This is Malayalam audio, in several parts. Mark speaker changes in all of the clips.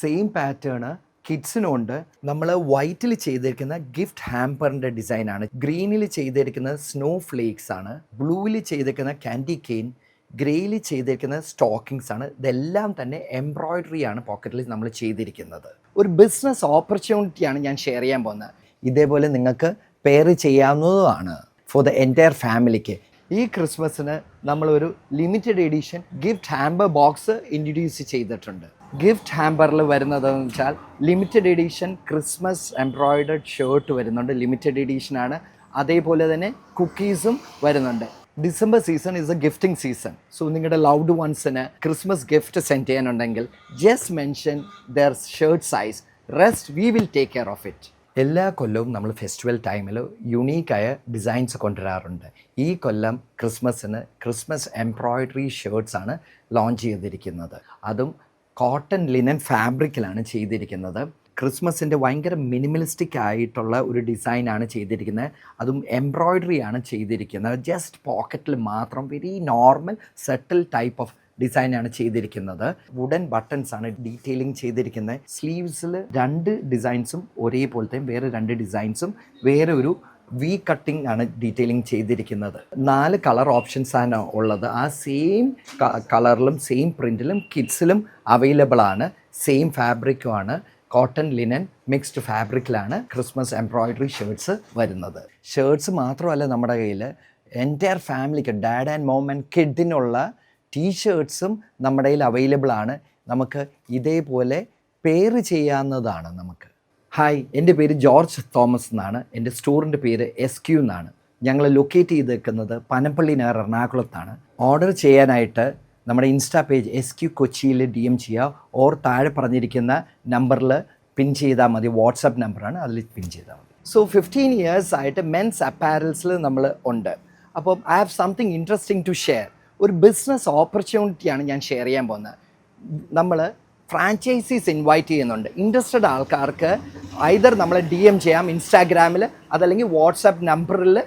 Speaker 1: സെയിം പാറ്റേൺ കിഡ്സിനുണ്ട് നമ്മൾ വൈറ്റിൽ ചെയ്തിരിക്കുന്ന ഗിഫ്റ്റ് ഹാമ്പറിന്റെ ഡിസൈനാണ് ഗ്രീനിൽ ചെയ്തിരിക്കുന്ന സ്നോ ഫ്ലേക്സ് ആണ്. ബ്ലൂവിൽ ചെയ്തിരിക്കുന്ന ക്യാൻഡി കെയിൻ ഗ്രേയിൽ ചെയ്തിരിക്കുന്ന സ്റ്റോക്കിങ്സ് ആണ്. ഇതെല്ലാം തന്നെ എംബ്രോയ്ഡറി ആണ് പോക്കറ്റിൽ നമ്മൾ ചെയ്തിരിക്കുന്നത്. ഒരു ബിസിനസ് ഓപ്പർച്യൂണിറ്റിയാണ് ഞാൻ ഷെയർ ചെയ്യാൻ പോകുന്നത്. ഇതേപോലെ നിങ്ങൾക്ക് പെയർ ചെയ്യാവുന്നതുമാണ് ഫോർ ദ എന്റയർ ഫാമിലിക്ക് ഈ ക്രിസ്മസിന് നമ്മളൊരു limited edition gift hamper box introduce ചെയ്തിട്ടുണ്ട്. ഗിഫ്റ്റ് ഹാമ്പറിൽ വരുന്നതെന്ന് വെച്ചാൽ limited edition Christmas embroidered shirt വരുന്നുണ്ട്. ലിമിറ്റഡ് എഡിഷനാണ് അതേപോലെ തന്നെ കുക്കീസും വരുന്നുണ്ട്. December season is a gifting season so നിങ്ങളുടെ ലൗഡ് വൺസിന് Christmas gift send ചെയ്യാനുണ്ടെങ്കിൽ just mention their shirt size rest we will take care of it എല്ലാ കൊല്ലവും നമ്മൾ ഫെസ്റ്റിവൽ ടൈമിൽ യുണീക്കായ ഡിസൈൻസ് കൊണ്ടുവരാറുണ്ട്. ഈ കൊല്ലം ക്രിസ്മസിന് ക്രിസ്മസ് എംബ്രോയിഡറി ഷർട്ട്സ് ആണ് ലോഞ്ച് ചെയ്തിരിക്കുന്നത്. അതും കോട്ടൺ ലിനൻ ഫാബ്രിക്കിലാണ് ചെയ്തിരിക്കുന്നത്. ക്രിസ്മസിന്റെ ഭയങ്കര മിനിമലിസ്റ്റിക് ആയിട്ടുള്ള ഒരു ഡിസൈനാണ് ചെയ്തിരിക്കുന്നത്. അതും എംബ്രോയ്ഡറി ആണ് ചെയ്തിരിക്കുന്നത്. ജസ്റ്റ് പോക്കറ്റിൽ മാത്രം വെരി നോർമൽ സെറ്റിൽ ടൈപ്പ് ഓഫ് ഡിസൈനാണ് ചെയ്തിരിക്കുന്നത്. വുഡൻ ബട്ടൺസ് ആണ് ഡീറ്റെയിലിംഗ് ചെയ്തിരിക്കുന്നത്. സ്ലീവ്സിൽ രണ്ട് ഡിസൈൻസും ഒരേപോലത്തെയും വേറെ രണ്ട് ഡിസൈൻസും വേറെ ഒരു വി കട്ടിംഗ് ആണ് ഡീറ്റെയിലിംഗ് ചെയ്തിരിക്കുന്നത്. നാല് കളർ ഓപ്ഷൻസ് ആണ് ഉള്ളത്. ആ സെയിം കളറിലും സെയിം പ്രിന്റിലും കിഡ്സിലും അവൈലബിൾ ആണ്. സെയിം ഫാബ്രിക്കും ആണ്. കോട്ടൺ ലിനൻ മിക്സ്ഡ് ഫാബ്രിക്കിലാണ് ക്രിസ്മസ് എംബ്രോയിഡറി ഷർട്ട്സ് വരുന്നത്. ഷർട്ട്സ് മാത്രമല്ല നമ്മുടെ കയ്യിൽ എന്റയർ ഫാമിലിക്ക് ഡാഡ് ആൻഡ് മോം ആൻഡ് കിഡിനുള്ള ടീഷർട്ട്സും നമ്മുടെ കയ്യിൽ അവൈലബിൾ ആണ്. നമുക്ക് ഇതേപോലെ പെയർ ചെയ്യാവുന്നതാണ് നമുക്ക്. ഹായ് എന്റെ പേര് ജോർജ് തോമസ് എന്നാണ്. എന്റെ സ്റ്റോറിന്റെ പേര് എസ് ക്യു എന്നാണ്. ഞങ്ങൾ ലൊക്കേറ്റ് ചെയ്ത് നിൽക്കുന്നത് പനപ്പള്ളി നഗർ എറണാകുളത്താണ്. ഓർഡർ ചെയ്യാനായിട്ട് നമ്മുടെ ഇൻസ്റ്റാ പേജ് എസ് ക്യു കൊച്ചിയിൽ ഡി എം ചെയ്യുക. ഓർ താഴെ പറഞ്ഞിരിക്കുന്ന നമ്പറിൽ പിൻ ചെയ്താൽ മതി. വാട്സപ്പ് നമ്പറാണ് അതിൽ പിൻ ചെയ്താൽ മതി. സോ ഫിഫ്റ്റീൻ ഇയേഴ്സ് ആയിട്ട് മെൻസ് അപ്പാരൽസിൽ നമ്മൾ ഉണ്ട്. അപ്പോൾ I have something interesting to share ഒരു ബിസിനസ് ഓപ്പർച്യൂണിറ്റിയാണ് ഞാൻ ഷെയർ ചെയ്യാൻ പോകുന്നത്. നമ്മൾ ഫ്രാഞ്ചൈസീസ് ഇൻവൈറ്റ് ചെയ്യുന്നുണ്ട്. ഇൻട്രസ്റ്റഡ് ആൾക്കാർക്ക് ഐദർ നമ്മളെ ഡി എം ചെയ്യാം ഇൻസ്റ്റാഗ്രാമിൽ അതല്ലെങ്കിൽ വാട്സാപ്പ് നമ്പറിൽ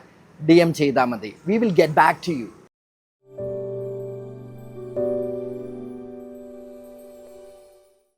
Speaker 1: ഡി എം ചെയ്താൽ മതി. We will get back to you